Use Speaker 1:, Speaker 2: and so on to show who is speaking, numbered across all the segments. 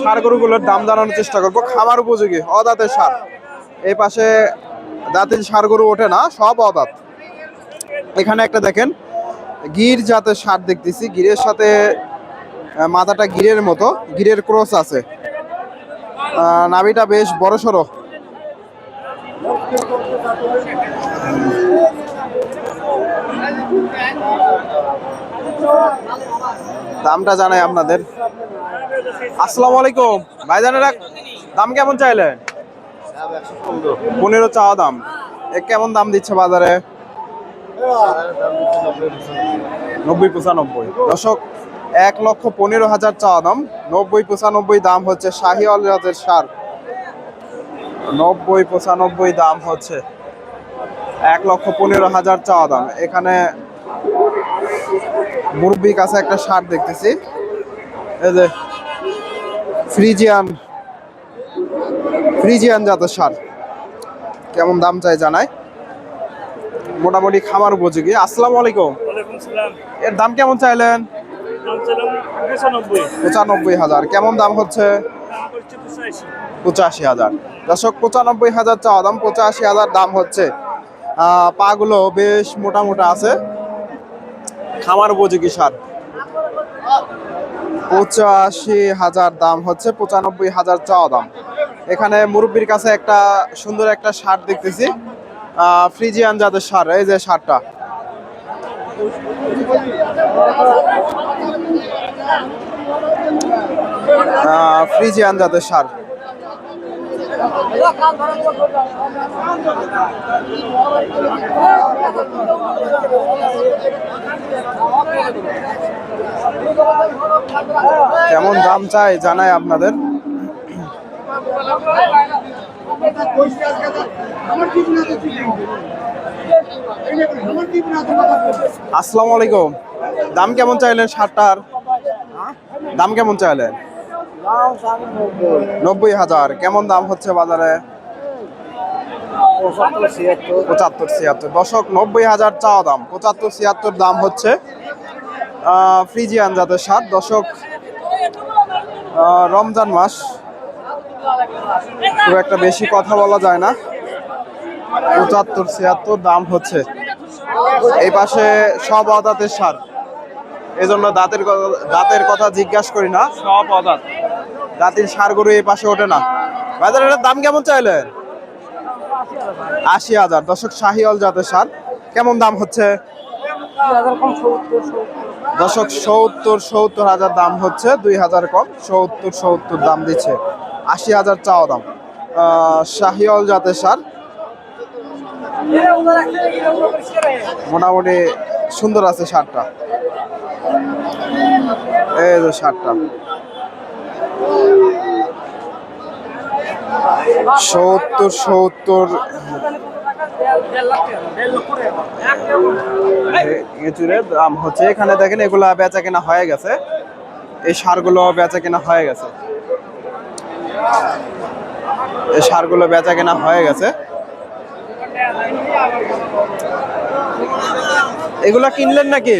Speaker 1: সার গরুগুলোর দাম জানানোর চেষ্টা করব। খামার উপযোগী, অদাঁতের সার। এই পাশে দাঁতের সার গরু ওঠে না, সব অদাঁত। এখানে একটা দেখেন, গির জাতের সার দেখতেছি। গিরের সাথে মাথাটা গিরের মতো, গিরের ক্রস আছে। নাভিটা বেশ বড় সড়ো। দামটা জানাই আপনাদের। আসসালামু আলাইকুম। ভাইজানেরা, দাম কেমন চাইলেন? পনেরো চাওয়া দাম। এ কেমন দাম দিচ্ছে বাজারে? নব্বই পঁচানব্বই। দশক এক লক্ষ পনেরো হাজার চাওয়া দাম। নব্বই পঁচানব্বই দাম হচ্ছে শাহিওয়াল জাতের সার। নব্বই পঁচানব্বই দাম হচ্ছে এক লক্ষ পনেরো হাজার চাওয়া দাম। এখানে মুরব্বির কাছে একটা সার দেখতেছি। এই যে ফ্রিজিয়ান ফ্রিজিয়ান জাতের সার। কেমন দাম চাই জানাই? মোটামুটি খামার উপযোগী। আসসালামু আলাইকুম। এর দাম কেমন চাইলেন?
Speaker 2: পঁচানব্বই।
Speaker 1: হাজার। কেমন দাম হচ্ছে?
Speaker 2: পঁচাশি
Speaker 1: হাজার। দর্শক পঁচানব্বই হাজার চাওয়া দাম পঁচাশি হাজার দাম হচ্ছে। পাগুলো বেশ মোটা মোটা আছে। খামার উপযোগী সার। পঁচাশি হাজার দাম হচ্ছে, পঁচানব্বই হাজার চাওয়া দাম। এখানে মুরব্বীর কাছে একটা সুন্দর একটা সার দেখতেছি। ফ্রিজিয়ান জাতের সার এই যে সারটা ফ্রিজিয়ান জাতের সার কেমন দাম চাই জানাই আপনাদের? আসসালামু আলাইকুম। দাম কেমন চাইলেন শার্টটার দাম কেমন চাইলেন? নব্বই হাজার। কেমন দাম হচ্ছে বাজারে? পঁচাত্তর ছিয়াত্তর। দশক নব্বই হাজার চাওয়া দাম। পঁচাত্তর ছিয়াত্তর দাম হচ্ছে ফ্রিজিয়ান জাতের সাত দশক রমজান মাস খুব একটা বেশি কথা বলা যায় না। পঁচাত্তর ছিয়াত্তর দাম হচ্ছে। এই পাশে সব অদাতের সার এই জন্য দাঁতের দাঁতের কথা জিজ্ঞাসা করি না। সব অদাত দাঁতের সার গরু এই পাশে ওঠে না। বাজারের দাম কেমন চাইলেন? আশি হাজার। দশক শাহিওয়াল জাতের সার কেমন দাম হচ্ছে? দশক সত্তর সত্তর হাজার দাম হচ্ছে, দুই হাজার কম, সত্তর সত্তর দাম দিচ্ছে। আশি হাজার চাওয়া দাম। শাহিওয়াল জাতের সার মোটামুটি সুন্দর আছে সারটা এই যে সারটা সত্তর সত্তর। দাম হচ্ছে। এখানে দেখেন, এগুলা বেচা কেনা হয়ে গেছে। এই সারগুলো বেচা কেনা হয়ে গেছে। এই সারগুলো বেচা কেনা হয়ে গেছে। এগুলা কিনলেন নাকি?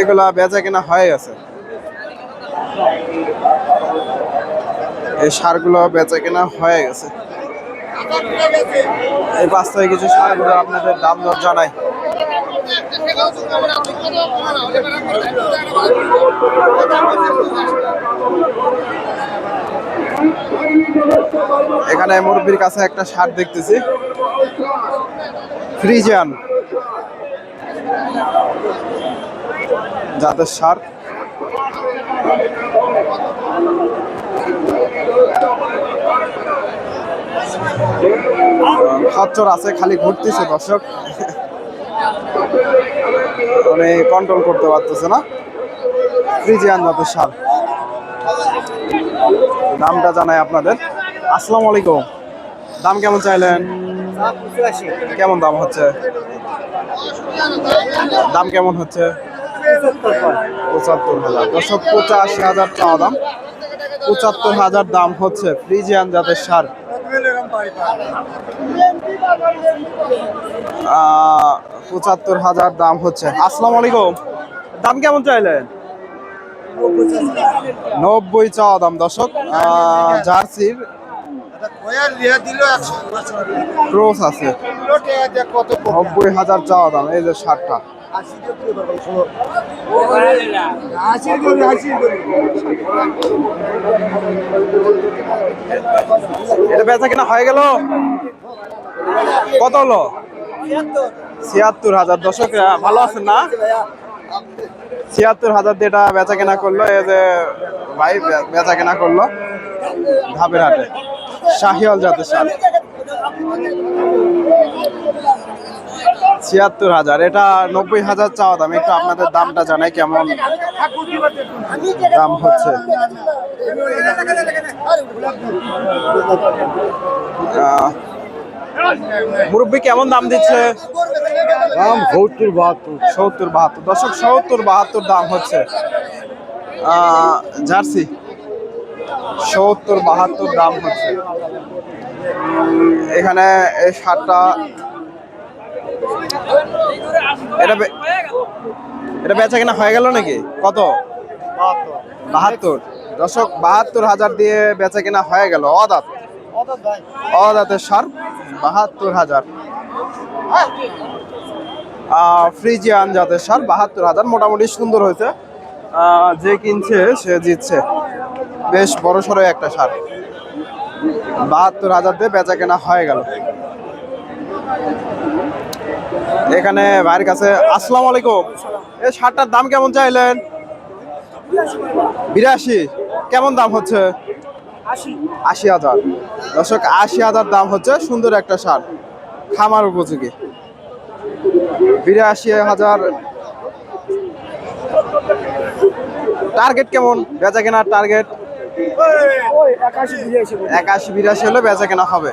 Speaker 1: এগুলা বেচা কেনা হয়ে গেছে। এই সারগুলো বেচা কেনা হয়ে গেছে। এই বাস্তবে কিছু সারগুলো আপনাদের দাম দর জানাই। এখানে মুরব্বির কাছে একটা সার দেখতেছি। ফ্রিজিয়ান। জাতের সার। খচ্চর আছে খালি ঘুরতেছে দর্শক। মানে কন্ট্রোল করতে পারতেছে না। ফ্রিজিয়ান জাতের সার। দামটা জানাই আপনাদের। আসসালামু আলাইকুম। দাম কেমন চাইলেন? কেমন দাম হচ্ছে? দাম কেমন হচ্ছে? পঁচাত্তর হাজার। দশক পঁচাশি হাজার চাওয়া দাম। পঁচাত্তর হাজার দাম হচ্ছে ফ্রিজিয়ান জাতের সার। পঁচাত্তর হাজার দাম হচ্ছে। আসসালামু আলাইকুম। দাম কেমন চাইলেন? নব্বই চাওয়া দাম দর্শক। আহ, জার্সির নব্বই হাজার চাওয়া দাম এই যে শার্টটা হয়ে গেল? কত হলো? ছিয়াত্তর হাজার। দর্শক ভালো আছেন না? ছিয়াত্তর হাজার দিয়ে বেচা কেনা করল। এই যে ভাই বেচা কেনা করল ধাপের হাটে। শাহিয়াল জাতের সার ছিয়াত্তর হাজার। এটা নব্বই হাজার চাওয়া দাম। একটু আপনাদের দামটা জানাই কেমন দাম হচ্ছে। মুরব্বি কেমন দাম দিচ্ছে?
Speaker 3: দাম সত্তর বাহাত্তর।
Speaker 1: সত্তর বাহাত্তর। দশক সত্তর বাহাত্তর দাম হচ্ছে। জার্সি। সত্তর বাহাত্তর দাম হচ্ছে। এখানে এই শার্টটা এটা এটা বেচা কিনা হয়ে গেল নাকি? কত? বাহাত্তর। দশক বাহাত্তর হাজার দিয়ে বেচা কিনা হয়ে গেল। অদাত। অদাতের সার, বাহাত্তর হাজার। ফ্রিজিয়ান জাতের সার, বাহাত্তর হাজার। মোটামুটি সুন্দর হয়েছে। যে কিনছে, সে জিতছে। বেশ বড় সড়ো একটা সার। বাহাত্তর হাজার দিয়ে বেচা কেনা হয়ে গেল। এখানে ভাইয়ের কাছে আসসালামু আলাইকুম। এই শার্টটার দাম কেমন চাইলেন? বিরাশি। কেমন দাম হচ্ছে? আশি হাজার। দর্শক, আশি হাজার দাম হচ্ছে সুন্দর একটা শার্ট। খামার উপযোগী। বিরাশি হাজার। টার্গেট কেমন? বেচা কেনার টার্গেট? একাশি বিরাশি হলে বেচা কেনা হবে।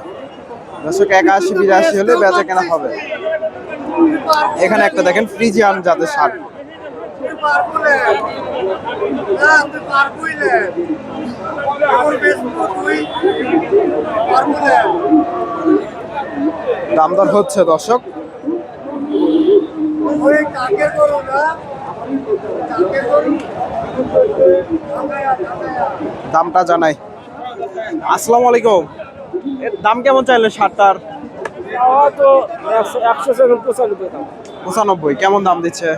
Speaker 1: দর্শক, একাশি বিরাশি হলে বেচা কেনা হবে। এখানে একটা দেখেন ফ্রিজিয়ান জাতের শার্ট। দাম দর হচ্ছে দর্শক। দামটা জানাই। আসসালামু আলাইকুম। দাম কেমন চাইলে শার্টটার?
Speaker 3: তো একশো পঁচানব্বই দাম।
Speaker 1: পঁচানব্বই কেমন দাম দিচ্ছে?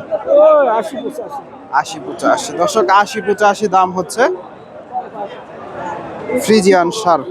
Speaker 3: আশি পঁচাশি।
Speaker 1: আশি পঁচাশি। দর্শক আশি পঁচাশি দাম হচ্ছে ফ্রিজিয়ান সার।